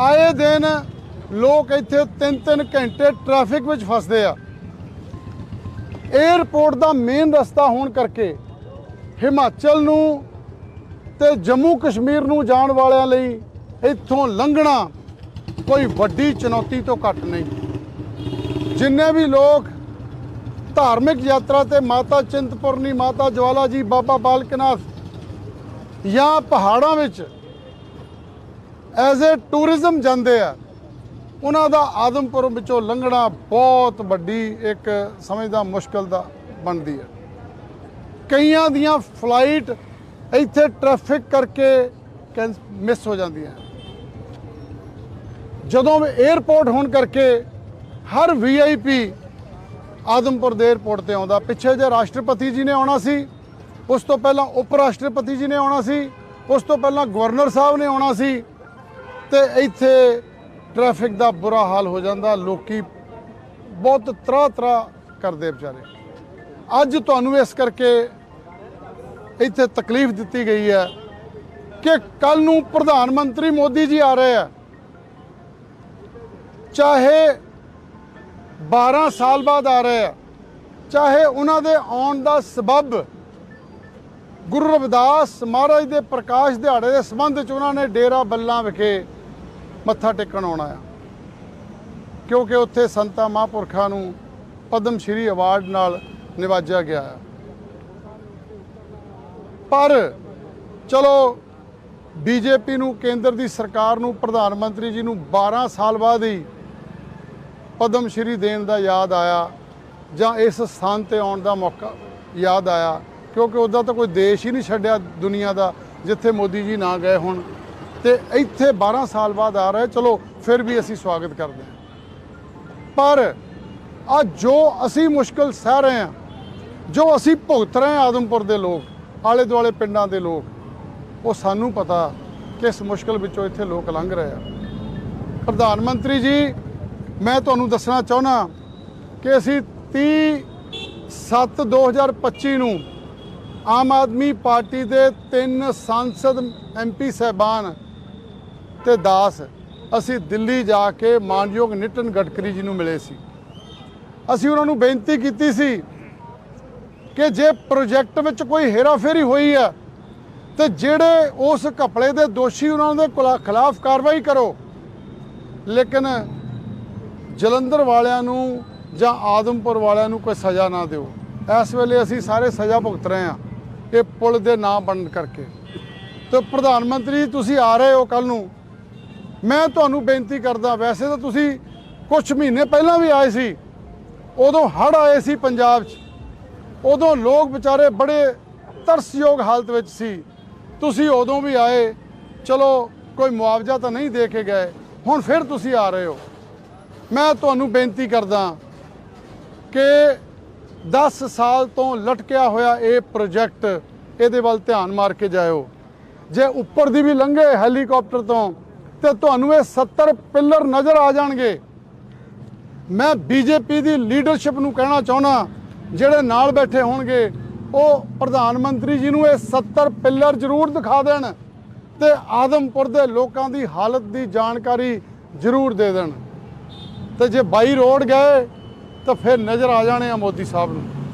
ਆਏ ਦਿਨ ਲੋਕ ਇੱਥੇ 3-3 ਘੰਟੇ ਟ੍ਰੈਫਿਕ ਵਿੱਚ ਫਸਦੇ ਆ। 에ਅਰਪੋਰਟ ਦਾ ਮੇਨ ਰਸਤਾ ਹੋਣ ਕਰਕੇ ਹਿਮਾਚਲ ਨੂੰ ਤੇ ਜੰਮੂ ਕਸ਼ਮੀਰ ਨੂੰ ਜਾਣ ਵਾਲਿਆਂ ਲਈ ਇੱਥੋਂ ਲੰਘਣਾ ਕੋਈ ਵੱਡੀ ਚੁਣੌਤੀ ਤੋਂ ਘੱਟ ਨਹੀਂ। ਜਿੰਨੇ ਵੀ ਲੋਕ ਧਾਰਮਿਕ ਯਾਤਰਾ ਤੇ ਮਾਤਾ ਚਿੰਤਪੁਰਨੀ, ਮਾਤਾ ਜਵਾਲਾ ਜੀ, ਬਾਬਾ ਬਾਲਕਨਾਥ ਜਾਂ ਪਹਾੜਾਂ ਵਿੱਚ ਐਜ਼ ਅ ਟੂਰਿਜ਼ਮ ਜਾਂਦੇ ਆ, ਉਹਨਾਂ ਦਾ ਆਦਮਪੁਰ ਵਿੱਚੋਂ ਲੰਘਣਾ ਬਹੁਤ ਵੱਡੀ ਇੱਕ ਸਮਝਦਾ ਮੁਸ਼ਕਲ ਦਾ ਬਣਦੀ ਹੈ। ਕਈਆਂ ਦੀਆਂ ਫਲਾਈਟ ਇੱਥੇ ਟ੍ਰੈਫਿਕ ਕਰਕੇ ਮਿਸ ਹੋ ਜਾਂਦੀਆਂ ਜਦੋਂ ਵੀ 에ਅਰਪੋਰਟ ਹੋਣ ਕਰਕੇ ਹਰ ਵੀਆਈਪੀ ਆਦਮਪੁਰ ਦੇ 에ਅਰਪੋਰਟ ਤੇ ਆਉਂਦਾ। ਪਿੱਛੇ ਜੇ ਰਾਸ਼ਟਰਪਤੀ ਜੀ ਨੇ ਆਉਣਾ ਸੀ, ਉਸ ਤੋਂ ਪਹਿਲਾਂ ਉਪ ਰਾਸ਼ਟਰਪਤੀ ਜੀ ਨੇ ਆਉਣਾ ਸੀ, ਉਸ ਤੋਂ ਪਹਿਲਾਂ ਗਵਰਨਰ ਸਾਹਿਬ ਨੇ ਆਉਣਾ ਸੀ ਤੇ ਇੱਥੇ ਟ੍ਰੈਫਿਕ ਦਾ ਬੁਰਾ ਹਾਲ ਹੋ ਜਾਂਦਾ, ਲੋਕੀ ਬਹੁਤ ਤਰ੍ਹਾਂ ਤਰ੍ਹਾਂ ਕਰਦੇ ਵਿਚਾਰੇ। ਅੱਜ ਤੁਹਾਨੂੰ ਇਸ ਕਰਕੇ ਇੱਥੇ ਤਕਲੀਫ ਦਿੱਤੀ ਗਈ ਹੈ ਕਿ ਕੱਲ ਨੂੰ ਪ੍ਰਧਾਨ ਮੰਤਰੀ ਮੋਦੀ ਜੀ ਆ ਰਹੇ ਆ। ਚਾਹੇ 12 ਸਾਲ ਬਾਅਦ ਆ ਰਹੇ ਆ, ਚਾਹੇ ਉਹਨਾਂ ਦੇ ਆਉਣ ਦਾ ਸਬਬ ਗੁਰੂ ਰਵਿਦਾਸ ਮਹਾਰਾਜ ਦੇ ਪ੍ਰਕਾਸ਼ ਦਿਹਾੜੇ ਦੇ ਸੰਬੰਧ 'ਚ ਉਹਨਾਂ ਨੇ ਡੇਰਾ ਬੱਲਾ ਵਿਖੇ ਮੱਥਾ ਟੇਕਣ ਆਉਣਾ ਆ। ਕਿਉਂਕਿ ਉੱਥੇ ਸੰਤਾਂ ਮਹਾਂਪੁਰਖਾਂ ਨੂੰ ਪਦਮ ਸ਼੍ਰੀ ਅਵਾਰਡ ਨਾਲ ਨਿਵਾਜਿਆ ਗਿਆ ਹੈ ਪਰ ਚਲੋ ਬੀਜੇਪੀ ਨੂੰ, ਕੇਂਦਰ ਦੀ ਸਰਕਾਰ ਨੂੰ, ਪ੍ਰਧਾਨ ਮੰਤਰੀ ਜੀ ਨੂੰ 12 ਸਾਲ ਬਾਅਦ ਹੀ ਪਦਮ ਸ਼੍ਰੀ ਦੇਣ ਦਾ ਯਾਦ ਆਇਆ ਜਾਂ ਇਸ ਸਥਾਨ ਤੇ ਆਉਣ ਦਾ ਮੌਕਾ ਯਾਦ ਆਇਆ। ਕਿਉਂਕਿ ਉਹਦਾ ਤਾਂ ਕੋਈ ਦੇਸ਼ ਹੀ ਨਹੀਂ ਛੱਡਿਆ ਦੁਨੀਆ ਦਾ, ਜਿੱਥੇ ਮੋਦੀ ਜੀ ਨਾ ਗਏ ਹੋਣ। ਤੇ ਇੱਥੇ 12 ਸਾਲ ਬਾਅਦ ਆ ਰਿਹਾ, ਚਲੋ ਫਿਰ ਵੀ ਅਸੀਂ ਸਵਾਗਤ ਕਰਦੇ ਹਾਂ। ਪਰ ਆ ਜੋ ਅਸੀਂ ਮੁਸ਼ਕਲ ਸਹਿ ਰਹੇ ਹਾਂ, ਜੋ ਅਸੀਂ ਭੁਗਤ ਰਹੇ ਹਾਂ ਆਦਮਪੁਰ ਦੇ ਲੋਕ, ਆਲੇ ਦੁਆਲੇ ਪਿੰਡਾਂ ਦੇ ਲੋਕ, ਉਹ ਸਾਨੂੰ ਪਤਾ ਕਿ ਇਸ ਮੁਸ਼ਕਲ ਵਿੱਚੋਂ ਇੱਥੇ ਲੋਕ ਲੰਘ ਰਹੇ ਆ। ਪ੍ਰਧਾਨ ਮੰਤਰੀ ਜੀ, ਮੈਂ ਤੁਹਾਨੂੰ ਦੱਸਣਾ ਚਾਹੁੰਦਾ ਕਿ ਅਸੀਂ 30 7 2025 ਨੂੰ ਆਮ ਆਦਮੀ ਪਾਰਟੀ ਦੇ ਤਿੰਨ ਸੰਸਦ ਐਮਪੀ ਸਹਿਬਾਨ ਤੇ ਦਾਸ ਅਸੀਂ ਦਿੱਲੀ ਜਾ ਕੇ ਮਾਨਯੋਗ ਨਿਤਨ ਗਡਕਰੀ ਜੀ ਨੂੰ ਮਿਲੇ ਸੀ। ਅਸੀਂ ਉਹਨਾਂ ਨੂੰ ਬੇਨਤੀ ਕੀਤੀ ਸੀ ਕਿ ਜੇ ਪ੍ਰੋਜੈਕਟ ਵਿੱਚ ਕੋਈ ਹੇਰਾਫੇਰੀ ਹੋਈ ਹੈ, ਤੇ ਜਿਹੜੇ ਉਸ ਘਪਲੇ ਦੇ ਦੋਸ਼ੀ ਉਹਨਾਂ ਦੇ ਖਿਲਾ- ਖਿਲਾਫ ਕਾਰਵਾਈ ਕਰੋ। ਲੇਕਿਨ ਜਲੰਧਰ ਵਾਲਿਆਂ ਨੂੰ ਜਾਂ ਆਦਮਪੁਰ ਵਾਲਿਆਂ ਨੂੰ ਕੋਈ ਸਜ਼ਾ ਨਾ ਦਿਓ। ਇਸ ਵੇਲੇ ਅਸੀਂ ਸਾਰੇ ਸਜ਼ਾ ਭੁਗਤ ਰਹੇ ਹਾਂ ਇਹ ਪੁਲ ਦੇ ਨਾਂ ਬਣਨ ਕਰਕੇ। ਤੇ ਪ੍ਰਧਾਨ ਮੰਤਰੀ, ਤੁਸੀਂ ਆ ਰਹੇ ਹੋ ਕੱਲ ਨੂੰ। ਮੈਂ ਤੁਹਾਨੂੰ ਬੇਨਤੀ ਕਰਦਾ, ਵੈਸੇ ਤਾਂ ਤੁਸੀਂ ਕੁਝ ਮਹੀਨੇ ਪਹਿਲਾਂ ਵੀ ਆਏ ਸੀ। ਉਦੋਂ ਹੜ੍ਹ ਆਏ ਸੀ ਪੰਜਾਬ 'ਚ। ਉਦੋਂ ਲੋਕ ਵਿਚਾਰੇ ਬੜੇ ਤਰਸਯੋਗ ਹਾਲਤ ਵਿੱਚ ਸੀ। ਤੁਸੀਂ ਉਦੋਂ ਵੀ ਆਏ। ਚਲੋ, ਕੋਈ ਮੁਆਵਜ਼ਾ ਤਾਂ ਨਹੀਂ ਦੇ ਕੇ ਗਏ। ਹੁਣ ਫਿਰ ਤੁਸੀਂ ਆ ਰਹੇ ਹੋ। ਮੈਂ ਤੁਹਾਨੂੰ ਬੇਨਤੀ ਕਰਦਾ ਕਿ 10 ਸਾਲ ਤੋਂ ਲਟਕਿਆ ਹੋਇਆ ਇਹ ਪ੍ਰੋਜੈਕਟ, ਇਹਦੇ ਵੱਲ ਧਿਆਨ ਮਾਰ ਕੇ ਜਾਇਓ। ਜੇ ਉੱਪਰ ਦੀ ਵੀ ਲੰਘੇ ਹੈਲੀਕਾਪਟਰ ਤੋਂ ਤੇ ਤੁਹਾਨੂੰ ਇਹ 70 ਪਿੱਲਰ ਨਜ਼ਰ ਆ ਜਾਣਗੇ। ਮੈਂ ਬੀਜੇਪੀ ਦੀ ਲੀਡਰਸ਼ਿਪ ਨੂੰ ਕਹਿਣਾ ਚਾਹੁੰਦਾ, ਜਿਹੜੇ ਨਾਲ ਬੈਠੇ ਹੋਣਗੇ, ਉਹ ਪ੍ਰਧਾਨ ਮੰਤਰੀ ਜੀ ਨੂੰ ਇਹ 70 ਪਿੱਲਰ ਜ਼ਰੂਰ ਦਿਖਾ ਦੇਣ ਤੇ ਆਦਮਪੁਰ ਦੇ ਲੋਕਾਂ ਦੀ ਹਾਲਤ ਦੀ ਜਾਣਕਾਰੀ ਜ਼ਰੂਰ ਦੇ ਦੇਣ। ਤੇ ਜੇ ਬਾਈ ਰੋਡ ਗਏ, ਤਾਂ ਫਿਰ ਨਜ਼ਰ ਆ ਜਾਣੇ ਆ ਮੋਦੀ ਸਾਹਿਬ ਨੂੰ।